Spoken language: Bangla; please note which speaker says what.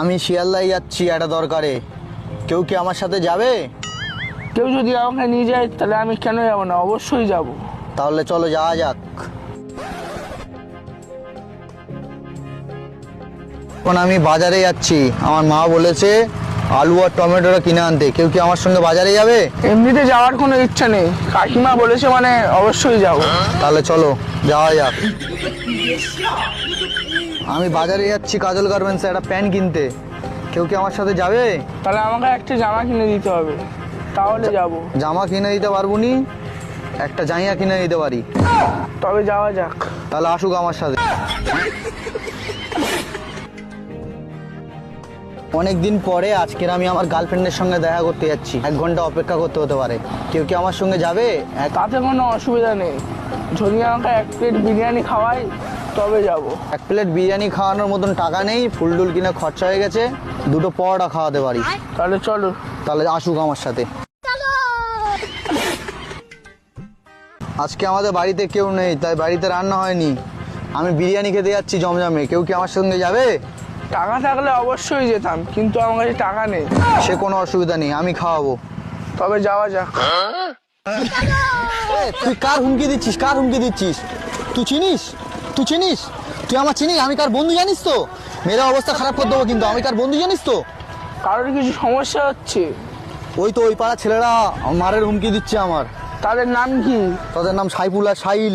Speaker 1: আমি শিয়ালদায় যাচ্ছি একটা দরকারে। কেউ কি আমার সাথে যাবে?
Speaker 2: কেউ যদি আমাকে নিয়ে যায় তাহলে আমি কেন যাব না? অবশ্যই যাব।
Speaker 1: তাহলে চলো যাওয়া যাক। এখন আমি বাজারে যাচ্ছি। আমার মা বলেছে আলু আর টমেটোটা কিনে আনতে। কেউ কি আমার সঙ্গে বাজারে যাবে?
Speaker 2: এমনিতে যাওয়ার কোনো ইচ্ছা নেই। কাকিমা বলেছে মানে অবশ্যই যাব।
Speaker 1: তাহলে চলো যাওয়া যাক। আমি বাজারে যাচ্ছি কাজল গার্মেন্টসে একটা প্যান্ট কিনতে। কেউ কি আমার সাথে যাবে?
Speaker 2: তাহলে আমাকে একটা জামা কিনে দিতে হবে। তাহলে যাব।
Speaker 1: জামা কিনে দিতে পারব নি? একটা জাইয়া কিনে দিতে পারি।
Speaker 2: তবে যাওয়া যাক।
Speaker 1: তাহলে আসুক আমার সাথে। অনেক দিন পরে আজকের আমি আমার গার্লফ্রেন্ডের সঙ্গে দেখা করতে যাচ্ছি। এক ঘণ্টা অপেক্ষা করতে হতে পারে। কেউ কি আমার সঙ্গে যাবে?
Speaker 2: তাতে কোনো অসুবিধা নেই। যদি আমাকে এক প্লেট বিরিয়ানি খাওয়াই তবে যাব।
Speaker 1: এক প্লেট বিরিয়ানি খাওয়ানোর মতন টাকা নেই ফুল টুল কিনে খরচা হয়ে গেছে দুটো পরোটা খাওয়াতে পারি।
Speaker 2: তাহলে চলো।
Speaker 1: তাহলে আসুক আমার সাথে। আজকে আমাদের বাড়িতে কেউ নেই তাই বাড়িতে রান্না হয়নি। আমি বিরিয়ানি খেতে যাচ্ছি জমজমে। কেউ কি আমার সঙ্গে যাবে?
Speaker 2: টাকা থাকলে অবশ্যই যেতাম কিন্তু আমার কাছে টাকা নেই।
Speaker 1: সে কোনো অসুবিধা নেই আমি খাওয়াবো।
Speaker 2: তবে যাওয়া যাক।
Speaker 1: তুই কার হুমকি দিচ্ছিস? কার হুমকি দিচ্ছিস? তুই চিনিস? তুই চিনিস? তুই আমার চিনিস? আমি কার বন্ধু জানিস তো? মেয়েরা অবস্থা খারাপ করে দেবো কিন্তু আমি কার বন্ধু জানিস তো?
Speaker 2: কারোর কিছু সমস্যা হচ্ছে?
Speaker 1: ওই তো ওই পাড়া ছেলেরা মারের হুমকি দিচ্ছে আমার।
Speaker 2: তাদের নাম কি?
Speaker 1: তাদের নাম সাইফুল আর সাইল।